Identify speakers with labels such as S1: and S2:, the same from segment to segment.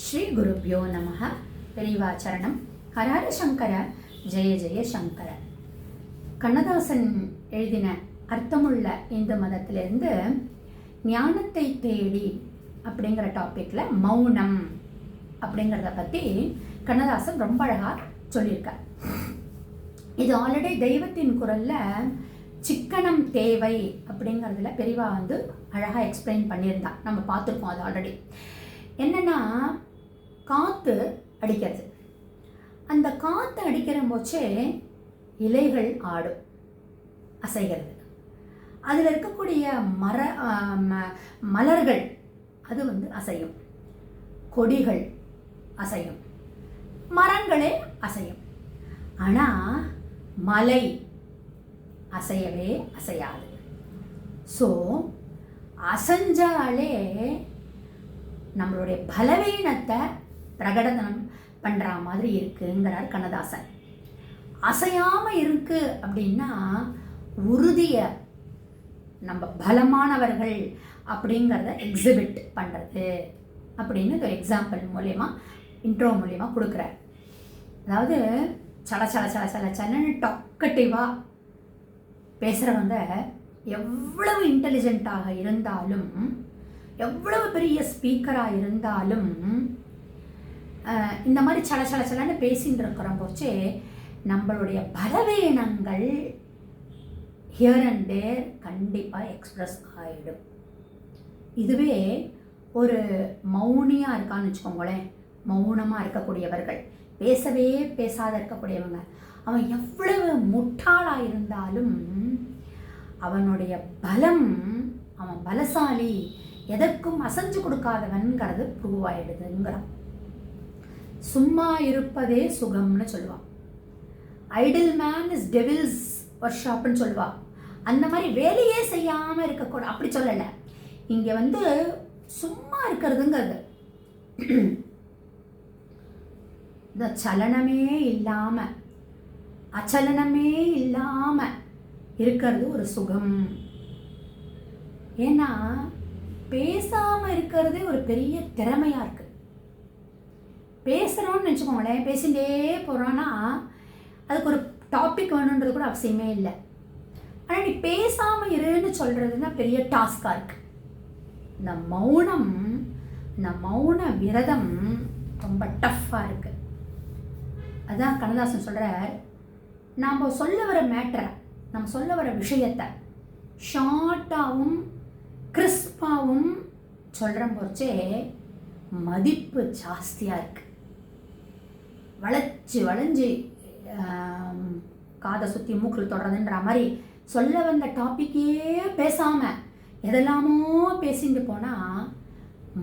S1: ஸ்ரீ குருப்பியோ நம பெரியவாச்சரணம் ஹரஹர சங்கர. ஜெய ஜெய சங்கர. கண்ணதாசன் எழுதின அர்த்தமுள்ள இந்து மதத்திலிருந்து ஞானத்தை தேடி அப்படிங்கிற டாப்பிக்கில் மௌனம் அப்படிங்கிறத பற்றி கண்ணதாசன் ரொம்ப அழகாக சொல்லியிருக்கார். இது ஆல்ரெடி தெய்வத்தின் குரலில் சிக்கனம் தேவை அப்படிங்கிறதுல பெரியவா வந்து அழகாக எக்ஸ்பிளைன் பண்ணியிருந்தா. நம்ம பார்த்துருக்கோம் அது ஆல்ரெடி என்னென்னா காற்று அடிக்கிறது. அந்த காற்று அடிக்கிற போச்சே இலைகள் ஆடும் அசைகிறது. அதில் இருக்கக்கூடிய மர ம- மலர்கள் அது வந்து அசையும். கொடிகள் அசையும். மரங்களே அசையும். ஆனால் மலை அசையவே அசையாது. ஸோ அசைஞ்சாலே நம்மளுடைய பலவீனத்தை பிரகடனம் பண்ணுற மாதிரி இருக்குங்கிறார் கண்ணதாசன். அசையாமல் இருக்கு அப்படின்னா உறுதியை நம்ம பலமானவர்கள் அப்படிங்கிறத எக்ஸிபிட் பண்ணுறது அப்படின்னு ஒரு எக்ஸாம்பிள் மூலயமா இன்ட்ரோ மூலயமா கொடுக்குறார். அதாவது சல சல சல சல சலன்னு டொக்கட்டிவாக பேசுகிறவங்க எவ்வளவு இன்டெலிஜென்ட்டாக இருந்தாலும் எவ்வளவு பெரிய ஸ்பீக்கராக இருந்தாலும் இந்த மாதிரி சல சல சலன்னு பேசிகிட்டு இருக்கிற போச்சே நம்மளுடைய பலவீனங்கள் ஹியர் அண்ட் தேர் கண்டிப்பாக எக்ஸ்ப்ரெஸ் ஆகிடும் இதுவே ஒரு மௌனியாக இருக்கான்னு வச்சுக்கோங்களேன். மௌனமாக இருக்கக்கூடியவர்கள். பேசவே பேசாத இருக்கக்கூடியவங்க. அவன் எவ்வளவு முட்டாளாக இருந்தாலும் அவனுடைய பலம் அவன் பலசாலி எதற்கும் அசைஞ்சு கொடுக்காதவன்கிறது ப்ரூவ் ஆயிடுதுங்கிறான் சும்மா இருப்பதே சுகம்னு சொல்லுவான். Idle man is devil's work ஷாப்னு சொல்லுவா அந்த மாதிரி வேலையே செய்யாமல் இருக்கக்கூட அப்படி சொல்லலை. இங்கே வந்து சும்மா இருக்கிறதுங்கிறது. இந்த சலனமே இல்லாமல் அச்சலனமே இல்லாமல் இருக்கிறது ஒரு சுகம். ஏன்னா பேசாமல் இருக்கிறதே ஒரு பெரிய திறமையாக இருக்கு. பேசுகிறோன்னு வச்சுக்கோங்களேன் பேசிகிட்டே போகிறோன்னா அதுக்கு ஒரு டாபிக் வேணுன்றது கூட அவசியமே இல்லை. ஆனால் நீ பேசாமல் இருன்னு சொல்கிறது பெரிய டாஸ்காக இருக்கு. இந்த மௌனம் இந்த மௌன விரதம் ரொம்ப டஃப்பாக இருக்கு. அதுதான் கண்ணதாசன் சொல்கிறார் நாம் சொல்ல வர மேட்டரை நம்ம சொல்ல வர விஷயத்தை ஷார்ட்டாகவும் கிறிஸ்பாவும் சொல்கிற போச்சே மதிப்பு ஜாஸ்தியாக இருக்குது வளைச்சி வளைஞ்சு காதை சுற்றி மூக்கில் தொடறதுன்ற மாதிரி சொல்ல வந்த டாப்பிக்கே பேசாமல் எதெல்லாமோ பேசிட்டு போனால்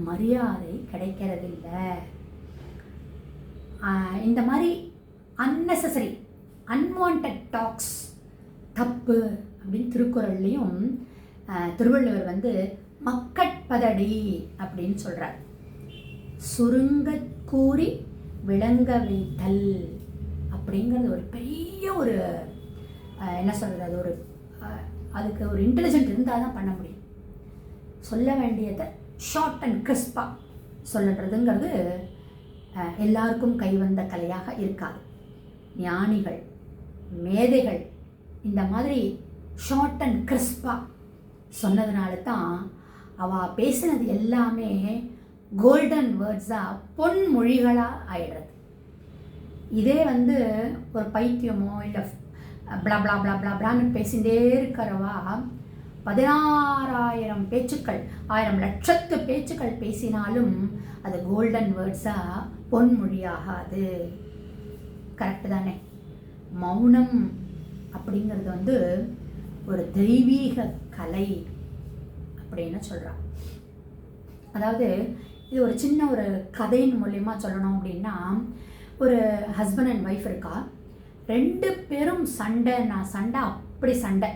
S1: மரியாதை கிடைக்கிறதில்ல இந்த மாதிரி அன்னெசசரி அன்வான்ட் டாக்ஸ் தப்பு அப்படின்னு திருக்குறள்லையும் திருவள்ளுவர் வந்து மக்கட்பதடி அப்படின்னு சொல்கிறார் சுருங்க கூறி விளங்க வைத்தல் அப்படிங்கிறது ஒரு பெரிய ஒரு என்ன சொல்கிறது அது ஒரு அதுக்கு ஒரு இன்டெலிஜென்ட் இருந்தால் தான் பண்ண முடியும். சொல்ல வேண்டியதை ஷார்ட் அண்ட் கிறிஸ்பாக சொல்லுறதுங்கிறது எல்லாருக்கும் கைவந்த கலையாக இருக்காது. ஞானிகள் மேதைகள் இந்த மாதிரி ஷார்ட் அண்ட் கிறிஸ்பாக சொன்னதுனால தான் அவள் பேசினது எல்லாமே கோல்டன் வேர்ட்ஸாக பொன்மொழிகளாக ஆயிடுறது. இதே வந்து ஒரு பைத்தியமோ இல்லை பிளா பிளா பிளா பிளா பிளான்னு பேசிகிட்டே இருக்கிறவா பதினாறாயிரம் பேச்சுக்கள் ஆயிரம் லட்சத்து பேச்சுக்கள் பேசினாலும் அது கோல்டன் வேர்ட்ஸாக பொன்மொழியாகாது. கரெக்டு தானே? மௌனம் அப்படிங்கிறது வந்து ஒரு தெய்வீக கலை அப்படின்னு சொல்கிறான் அதாவது இது ஒரு சின்ன ஒரு கதையின் மூலயமா சொல்லணும் அப்படின்னா ஒரு ஹஸ்பண்ட் அண்ட் ஒய்ஃப் இருக்கா. ரெண்டு பேரும் சண்டை நான் சண்டை அப்படி சண்டை.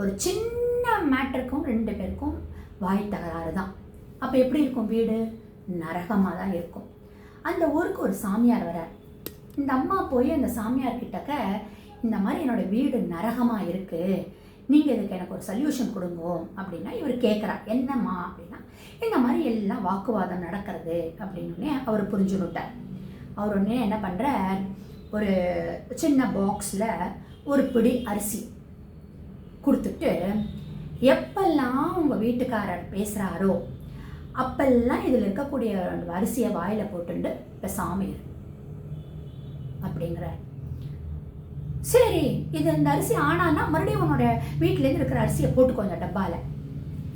S1: ஒரு சின்ன மேட்டருக்கும் ரெண்டு பேருக்கும் வாய் தகராறு தான். அப்போ எப்படி இருக்கும் வீடு? நரகமாக தான் இருக்கும். அந்த ஊருக்கு ஒரு சாமியார் வரார் இந்த அம்மா போய் அந்த சாமியார் கிட்டக்க இந்த மாதிரி என்னோட வீடு நரகமாக இருக்குது நீங்கள் இதுக்கு எனக்கு ஒரு சொல்யூஷன் கொடுங்க அப்படின்னா இவர் கேட்குறார் என்னம்மா அப்படின்னா இந்த மாதிரி எல்லாம் வாக்குவாதம் நடக்கிறது அப்படின்னு அவர் புரிஞ்சுக்கிட்டார் அவர் உடனே என்ன பண்ணுறார் ஒரு சின்ன பாக்ஸில் ஒரு பிடி அரிசி கொடுத்துட்டு எப்பெல்லாம் உங்கள் வீட்டுக்காரர் பேசுகிறாரோ அப்பெல்லாம் இதில் இருக்கக்கூடிய அரிசியை வாயில் போட்டுண்டு இப்போ சாமி அப்படிங்கிற சரி இது இந்த அரிசி ஆனான்னா மறுபடியும் உன்னோட வீட்டிலேருந்து இருக்கிற அரிசியை போட்டுக்கோ அந்த டப்பாவில்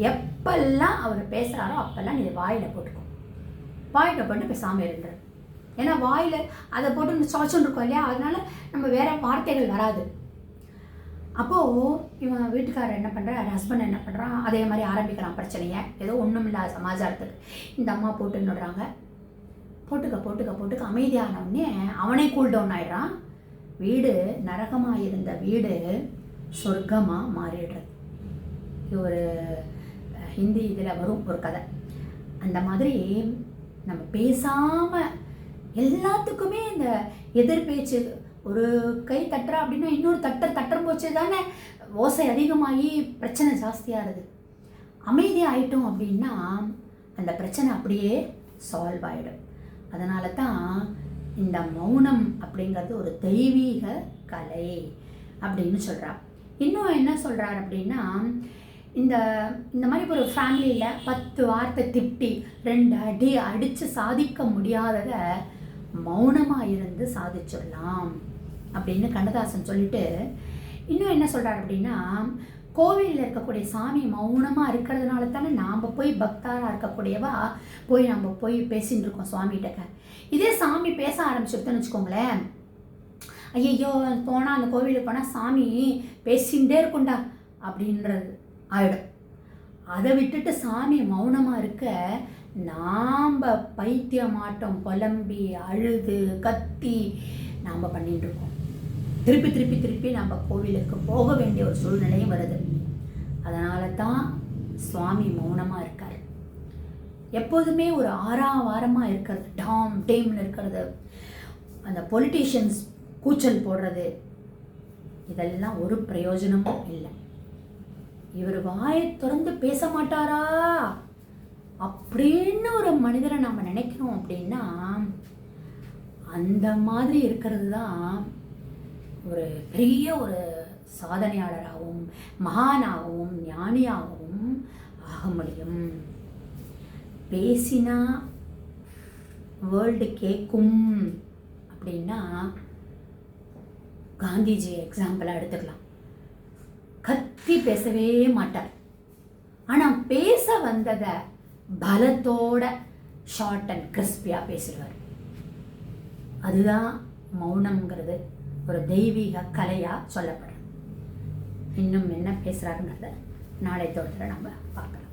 S1: எப்பெல்லாம் அவர் பேசுகிறாரோ அப்பெல்லாம் நீ வாயில் போட்டுக்கோ. வாயில் போட்டு பேசாமல் இருந்துரு. ஏன்னா வாயில் அதை போட்டு சாச்சுன்னு இருக்கோம் இல்லையா? அதனால நம்ம வேற வார்த்தைகள் வராது. அப்போது இவன் வீட்டுக்காரர் என்ன பண்ணுறான் ஹஸ்பண்ட் என்ன பண்ணுறான் அதே மாதிரி ஆரம்பிக்கிறான் பிரச்சனையை. ஏதோ ஒன்றும் இல்லாத சமாச்சாரத்துக்கு. இந்த அம்மா போட்டுன்னுடுறாங்க. போட்டுக்க போட்டுக்க போட்டுக்க அமைதியானவுடனே அவனே கூல் டவுன் ஆயிடுறான். வீடு நரகமாக இருந்த வீடு சொர்க்கமாக மாறிடுறது. இது ஒரு ஹிந்தி இதில் வரும் ஒரு கதை. அந்த மாதிரி நம்ம பேசாமல் எல்லாத்துக்குமே இந்த எதிர் பேச்சு ஒரு கை தட்டுறா அப்படின்னா இன்னொரு தட்டை தட்டம் போச்சு தானே ஓசை அதிகமாகி பிரச்சனை ஜாஸ்தியாகுது அமைதி ஆயிட்டோம் அப்படின்னா அந்த பிரச்சனை அப்படியே சால்வ் ஆகிடும் அதனால தான் இந்த மௌனம் அப்படிங்கிறது ஒரு தெய்வீக கலை அப்படின்னு சொல்கிறார் இன்னும் என்ன சொல்கிறார் அப்படின்னா இந்த இந்த மாதிரி ஒரு ஃபேமிலியில் பத்து வார்த்தை திட்டி ரெண்டு அடி அடித்து சாதிக்க முடியாததை மௌனமாக இருந்து சாதிச்சிடலாம் அப்படின்னு கண்ணதாசன் சொல்லிட்டு இன்னும் என்ன சொல்கிறார் அப்படின்னா கோவிலில் இருக்கக்கூடிய சாமி மௌனமாக இருக்கிறதுனால தானே நாம் போய் பக்தாராக இருக்கக்கூடியவா போய் நம்ம போய் பேசின்னு இருக்கோம் சுவாமிகிட்ட. இதே சாமி பேச ஆரம்பிச்சுட்டுன்னு வச்சுக்கோங்களேன். ஐயோ போனால் அந்த கோவிலுக்கு போனால் சாமி பேசிகிட்டே இருக்கும்டா அப்படின்றது ஆயிடும். அதை விட்டுட்டு சாமி மௌனமாக இருக்க நாம் பைத்தியமாட்டம் புலம்பி அழுது கத்தி நாம் பண்ணிட்டு இருக்கோம். திருப்பி திருப்பி திருப்பி நம்ம கோவிலுக்கு போக வேண்டிய ஒரு சூழ்நிலையும் வருது. அதனால தான் சுவாமி மௌனமாக இருக்கார். எப்போதுமே ஒரு ஆறாம் வாரமாக இருக்கிறது டாம் டேம்னு இருக்கிறது அந்த பொலிட்டீஷியன்ஸ் கூச்சல் போடுறது இதெல்லாம் ஒரு பிரயோஜனமும் இல்லை. இவர் வாயை திறந்து பேச மாட்டாரா? அப்படின்னு ஒரு மனிதரை நாம் நினைக்கிறோம் அப்படின்னா அந்த மாதிரி இருக்கிறது தான் ஒரு பெரிய ஒரு சாதனையாளராகவும் மகானாகவும் ஞானியாகவும் ஆக முடியும். பேசினா வேர்ல்டு கேட்கும் அப்படின்னா காந்திஜி எக்ஸாம்பிளாக எடுத்துக்கலாம். கத்தி பேசவே மாட்டார். ஆனால் பேச வந்ததை பலத்தோட ஷார்ட் அண்ட் கிறிஸ்பியாக பேசுவார் அதுதான் மௌனங்கிறது ஒரு தெய்வீக கலையாக சொல்லப்படுறது இன்னும் என்ன பேசுகிறாருங்கிறத நாளை தோட்டத்தில் நம்ம பார்க்கலாம்.